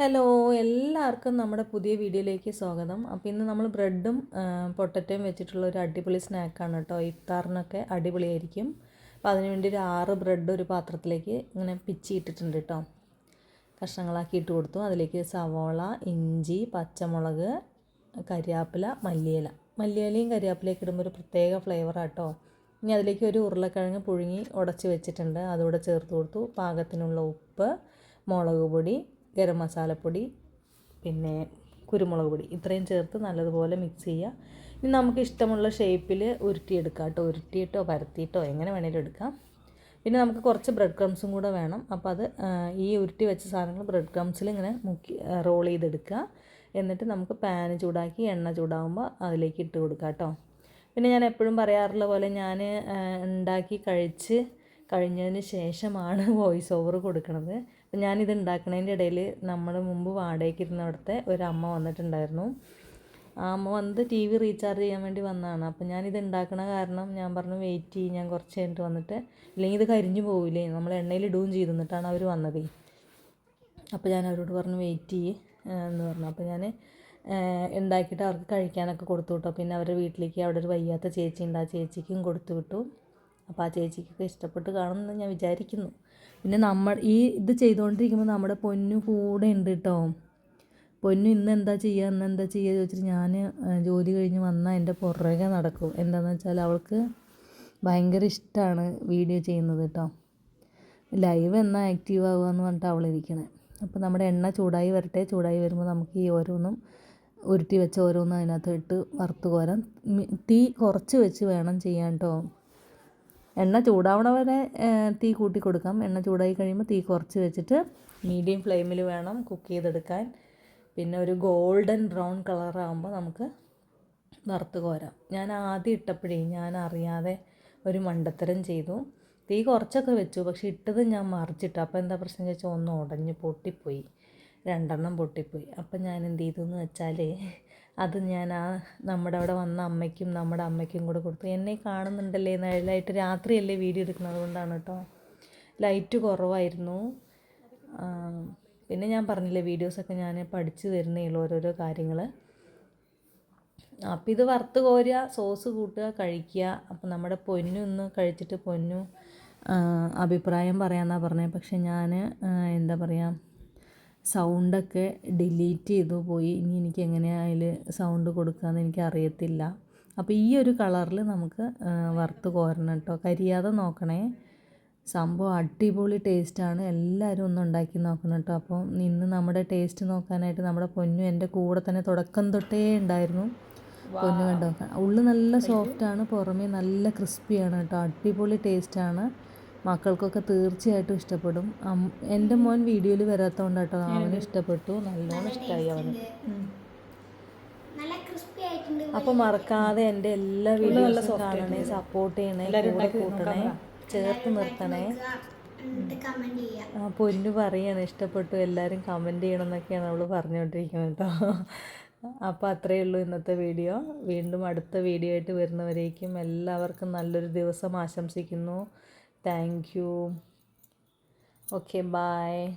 Hello എല്ലാവർക്കും നമ്മുടെ പുതിയ വീഡിയോയിലേക്ക് സ്വാഗതം. അപ്പോൾ ഇന്ന് നമ്മൾ ബ്രെഡും പൊട്ടറ്റയും വെച്ചിട്ടുള്ള ഒരു അടിപൊളി സ്നാക്കാണ് കേട്ടോ. ഇഫ്താറിനൊക്കെ അടിപൊളിയായിരിക്കും. അപ്പോൾ അതിനുവേണ്ടി ഒരു ആറ് ബ്രെഡ് ഒരു പാത്രത്തിലേക്ക് ഇങ്ങനെ പിച്ചി ഇട്ടിട്ടുണ്ട് കേട്ടോ. കഷ്ണങ്ങളാക്കി ഇട്ട് കൊടുത്തു. അതിലേക്ക് സവോള ഇഞ്ചി പച്ചമുളക് കരിയാപ്പില മല്ലിയില. മല്ലിയിലയും കരിയാപ്പിലയൊക്കെ ഇടുമ്പോൾ ഒരു പ്രത്യേക ഫ്ലേവറാണ് കേട്ടോ. ഇനി അതിലേക്ക് ഒരു ഉരുളക്കിഴങ്ങ് പുഴുങ്ങി ഉടച്ച് വെച്ചിട്ടുണ്ട്. അതുകൂടെ ചേർത്ത് കൊടുത്തു. പാകത്തിനുള്ള ഉപ്പ് മുളക് പൊടി ഗരം മസാലപ്പൊടി പിന്നെ കുരുമുളക് പൊടി. ഇത്രയും ചേർത്ത് നല്ലതുപോലെ മിക്സ് ചെയ്യുക. ഇനി നമുക്ക് ഇഷ്ടമുള്ള ഷേപ്പിൽ ഉരുട്ടിയെടുക്കാം കേട്ടോ. ഉരുട്ടിയിട്ടോ പരത്തിയിട്ടോ എങ്ങനെ വേണേലും എടുക്കാം. പിന്നെ നമുക്ക് കുറച്ച് ബ്രെഡ് ക്രംസും കൂടെ വേണം. അപ്പോൾ അത് ഈ ഉരുട്ടി വെച്ച സാധനങ്ങൾ ബ്രെഡ് ക്രംസിൽ ഇങ്ങനെ മുക്കി റോൾ ചെയ്തെടുക്കുക. എന്നിട്ട് നമുക്ക് പാൻ ചൂടാക്കി എണ്ണ ചൂടാകുമ്പോൾ അതിലേക്ക് ഇട്ട് കൊടുക്കാം കേട്ടോ. പിന്നെ ഞാൻ എപ്പോഴും പറയാറുള്ള പോലെ ഞാൻ ഉണ്ടാക്കി കഴിച്ച് കഴിഞ്ഞതിന് ശേഷമാണ് വോയിസ് ഓവർ കൊടുക്കുന്നത് അപ്പം ഞാനിത് ഉണ്ടാക്കുന്നതിന്റെ ഇടയിൽ നമ്മൾ മുമ്പ് വാടകയ്ക്ക് ഇരുന്നവിടുത്തെ ഒരു അമ്മ വന്നിട്ടുണ്ടായിരുന്നു. ആ അമ്മ വന്നിട്ട് ടി വി റീചാർജ് ചെയ്യാൻ വേണ്ടി വന്നതാണ്. അപ്പം ഞാനിത് ഉണ്ടാക്കണ കാരണം ഞാൻ പറഞ്ഞു വെയിറ്റ് ചെയ്യും ഞാൻ കുറച്ച് കഴിഞ്ഞിട്ട് വന്നിട്ട് ഇല്ലെങ്കിൽ ഇത് കരിഞ്ഞു പോവില്ലേ നമ്മൾ എണ്ണയിൽ ഇടുകയും ചെയ്തു. എന്നിട്ടാണ് അവർ വന്നത്. അപ്പോൾ ഞാൻ അവരോട് പറഞ്ഞു വെയിറ്റ് ചെയ്യ് എന്ന് പറഞ്ഞു. അപ്പോൾ ഞാൻ ഉണ്ടാക്കിയിട്ട് അവർക്ക് കഴിക്കാനൊക്കെ കൊടുത്തു വിട്ടു. പിന്നെ അവരുടെ വീട്ടിലേക്ക് അവിടെ ഒരു വയ്യാത്ത ചേച്ചി ഉണ്ട്. ആ ചേച്ചിക്കും കൊടുത്തു വിട്ടു. അപ്പോൾ ആ ചേച്ചിക്കൊക്കെ ഇഷ്ടപ്പെട്ട് കാണുമെന്ന് ഞാൻ വിചാരിക്കുന്നു. പിന്നെ നമ്മൾ ഈ ഇത് ചെയ്തുകൊണ്ടിരിക്കുമ്പോൾ നമ്മുടെ പൊന്നു കൂടെ ഉണ്ട് കേട്ടോ പൊന്നു ഇന്ന് എന്താ ചെയ്യുക ഇന്ന് എന്താ ചെയ്യുക ചോദിച്ചിട്ട് ഞാൻ ജോലി കഴിഞ്ഞ് വന്നാൽ എന്റെ പുറകെ നടക്കും. എന്താണെന്ന് വെച്ചാൽ അവൾക്ക് ഭയങ്കര ഇഷ്ടമാണ് വീഡിയോ ചെയ്യുന്നത് കേട്ടോ ലൈവ് എന്നാൽ ആക്റ്റീവ് ആവുക എന്ന് പറഞ്ഞിട്ട് അവൾ ഇരിക്കണേ. അപ്പോൾ നമ്മുടെ എണ്ണ ചൂടായി വരട്ടെ ചൂടായി വരുമ്പോൾ നമുക്ക് ഈ ഓരോന്നും ഉരുട്ടി വെച്ച ഓരോന്നും അതിനകത്ത് ഇട്ട് വറുത്ത് കോരാൻ തീ കുറച്ച് വെച്ച് വേണം ചെയ്യാൻ കേട്ടോ എണ്ണ ചൂടാവണ വരെ തീ കൂട്ടി കൊടുക്കാം. എണ്ണ ചൂടായി കഴിയുമ്പോൾ തീ കുറച്ച് വെച്ചിട്ട് മീഡിയം ഫ്ലെയിമിൽ വേണം കുക്ക് ചെയ്തെടുക്കാൻ. പിന്നെ ഒരു ഗോൾഡൻ ബ്രൗൺ കളറാകുമ്പോൾ നമുക്ക് വറുത്ത് കോരാം. ഞാൻ ആദ്യം ഇട്ടപ്പോഴേ ഞാൻ അറിയാതെ ഒരു മണ്ടത്തരം ചെയ്തു. തീ കുറച്ചൊക്കെ വെച്ചു പക്ഷേ ഇട്ടത് ഞാൻ മറിച്ചിട്ടു. അപ്പോൾ എന്താ പ്രശ്നം ചോദിച്ചാൽ ഒന്ന് ഉടഞ്ഞ് പൊട്ടിപ്പോയി. രണ്ടെണ്ണം പൊട്ടിപ്പോയി. അപ്പം ഞാൻ എന്ത് ചെയ്തു എന്ന് വെച്ചാൽ അത് ഞാൻ ആ നമ്മുടെ അവിടെ വന്ന അമ്മയ്ക്കും നമ്മുടെ അമ്മയ്ക്കും കൂടെ കൊടുത്തു. എന്നെ കാണുന്നുണ്ടല്ലേ നല്ലതായിട്ട് രാത്രിയല്ലേ വീഡിയോ എടുക്കുന്നത് കൊണ്ടാണ് കേട്ടോ. ലൈറ്റ് കുറവായിരുന്നു. പിന്നെ ഞാൻ പറഞ്ഞില്ലേ വീഡിയോസൊക്കെ ഞാൻ പഠിച്ചു തരുന്നേ ഓരോരോ കാര്യങ്ങൾ അപ്പോൾ ഇത് വറുത്ത് കോരുക സോസ് കൂട്ടുക കഴിക്കുക. അപ്പോൾ നമ്മുടെ പൊന്നു ഒന്ന് കഴിച്ചിട്ട് പൊന്നു അഭിപ്രായം പറയാമെന്നാണ് പറഞ്ഞത് പക്ഷേ ഞാൻ എന്താ പറയുക സൗണ്ടൊക്കെ ഡിലീറ്റ് ചെയ്തു പോയി. ഇനി എനിക്ക് എങ്ങനെയാണ് അതിൽ സൗണ്ട് കൊടുക്കുകയെന്ന് എനിക്ക് അറിയത്തില്ല അപ്പോൾ ഈ ഒരു കളറിൽ നമുക്ക് വറുത്ത് കോരണം കേട്ടോ കരിയാതെ നോക്കണേ. സംഭവം അടിപൊളി ടേസ്റ്റാണ്. എല്ലാവരും ഒന്ന് ഉണ്ടാക്കി നോക്കണം കേട്ടോ അപ്പോൾ ഇന്ന് നമ്മുടെ ടേസ്റ്റ് നോക്കാനായിട്ട് നമ്മുടെ പൊന്നു എന്റെ കൂടെ തന്നെ തുടക്കം തൊട്ടേ ഉണ്ടായിരുന്നു. പൊന്നു കണ്ടു? കണ്ടോ ഉള്ളു നല്ല സോഫ്റ്റാണ് പുറമേ നല്ല ക്രിസ്പിയാണ് കേട്ടോ അടിപൊളി ടേസ്റ്റാണ്. മക്കൾക്കൊക്കെ തീർച്ചയായിട്ടും ഇഷ്ടപ്പെടും. എന്റെ മോൻ വീഡിയോയിൽ വരാത്തതുകൊണ്ട് കേട്ടോ അവന് ഇഷ്ടപ്പെട്ടു. നല്ലോണം ഇഷ്ടമായി അവന്. അപ്പോൾ മറക്കാതെ എന്റെ എല്ലാ വീഡിയോസും കാണണേ സപ്പോർട്ട് ചെയ്യണേ കൂടെ കൂട്ടണേ ചേർത്ത് നിർത്തണേ. ആ പൊന്നു പറയാണ് ഇഷ്ടപ്പെട്ടു. എല്ലാവരും കമന്റ് ചെയ്യണം എന്നൊക്കെയാണ് അവൾ പറഞ്ഞുകൊണ്ടിരിക്കുന്നത് കേട്ടോ അപ്പോൾ അത്രയേ ഉള്ളൂ ഇന്നത്തെ വീഡിയോ. വീണ്ടും അടുത്ത വീഡിയോ ആയിട്ട് വരുന്നവരേക്കും എല്ലാവർക്കും നല്ലൊരു ദിവസം ആശംസിക്കുന്നു. thank you. Okay bye.